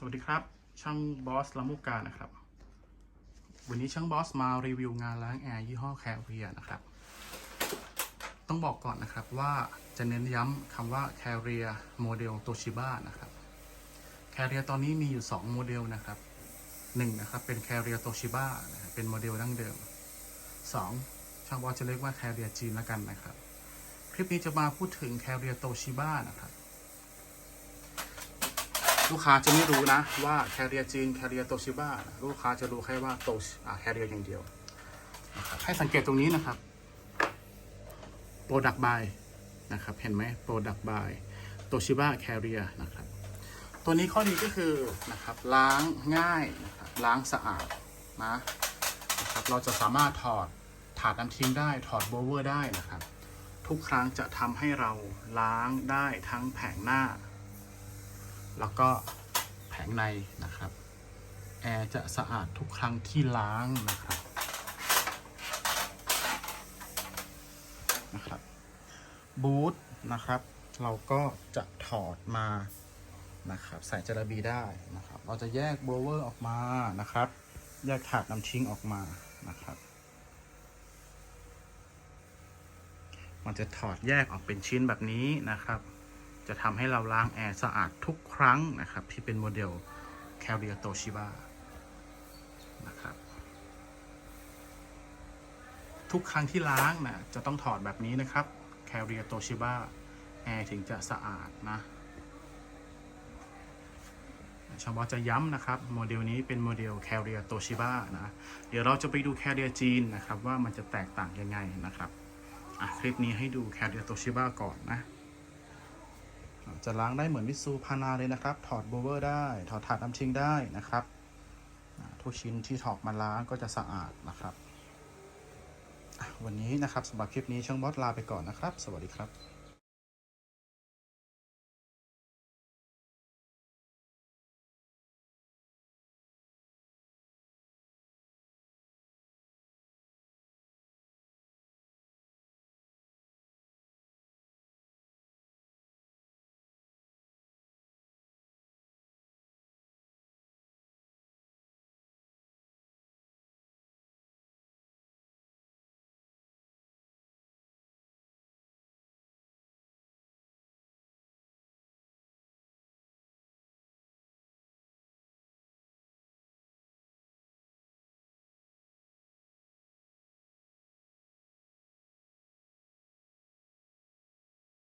สวัสดีครับ ช่างบอสลำลูกกานะครับ วันนี้ช่างบอสมารีวิวงานล้างแอร์ยี่ห้อแคเรียนะครับ ต้องบอกก่อนนะครับว่าจะเน้นย้ำคำว่าแคเรียโมเดลโตชิบ้านะครับแคเรียตอนนี้มีอยู่ 2 โมเดลนะครับหนึ่งนะครับเป็นแคเรียโตชิบ้านเป็นโมเดลดั้งเดิม 2. ช่างบอสจะเรียกว่าแคเรียจีนแล้วกันนะครับ คลิปนี้จะมาพูดถึงแคเรียโตชิบ้านะครับ ลูกค้าจะไม่รู้นะว่าแคเรียจีนแคเรียโตชิบ้าลูกค้าจะรู้แค่ว่าโตแคเรียอย่างเดียวนะครับให้สังเกตตรงนี้นะครับโปรดักบายนะครับเห็นไหมโปรดักบายโตชิบ้าแคเรียนะครับตัวนี้ข้อดีก็คือนะครับล้างง่ายนะครับล้างสะอาดนะนะครับเราจะสามารถถอดถาดน้ำทิ้งได้ถอดโบเวอร์ได้นะครับ ทุกครั้งจะทำให้เราล้างได้ทั้งแผงหน้า แล้วก็แผงในนะครับแอร์จะสะอาดทุกครั้งที่ล้างนะครับนะครับบูทนะครับ เราก็จะถอดมานะครับใส่จระบีได้นะครับ เราจะแยกโบเวอร์ออกมานะครับ แยกถาดน้ำทิ้งออกมานะครับ มันจะถอดแยกออกเป็นชิ้นแบบนี้นะครับ จะทำให้เราล้างแอร์สะอาดทุกครั้งนะครับ ที่เป็นโมเดล c a r r i e r Toshiba นะครับ ทุกครั้งที่ล้างนะจะต้องถอดแบบนี้นะครับ c a r r i e r Toshiba แอร์ถึงจะสะอาดนะชาวบอจะย้ำนะครับ โมเดลนี้เป็นโมเดล c a r r i e r Toshiba นะ เดี๋ยวเราจะไปดู c a r r i e r จีนนะครับ ว่ามันจะแตกต่างยังไงนะครับอะคลิปนี้ให้ดู c a r r i e r Toshiba ก่อนนะ จะล้างได้เหมือนวิซูพานาเลยนะครับ ถอดโบเวอร์ได้ ถอดถาดน้ำทิ้งได้นะครับ ทุกชิ้นที่ถอดมาล้างก็จะสะอาดนะครับ วันนี้นะครับสำหรับคลิปนี้ช่างบอสลาไปก่อนนะครับ สวัสดีครับ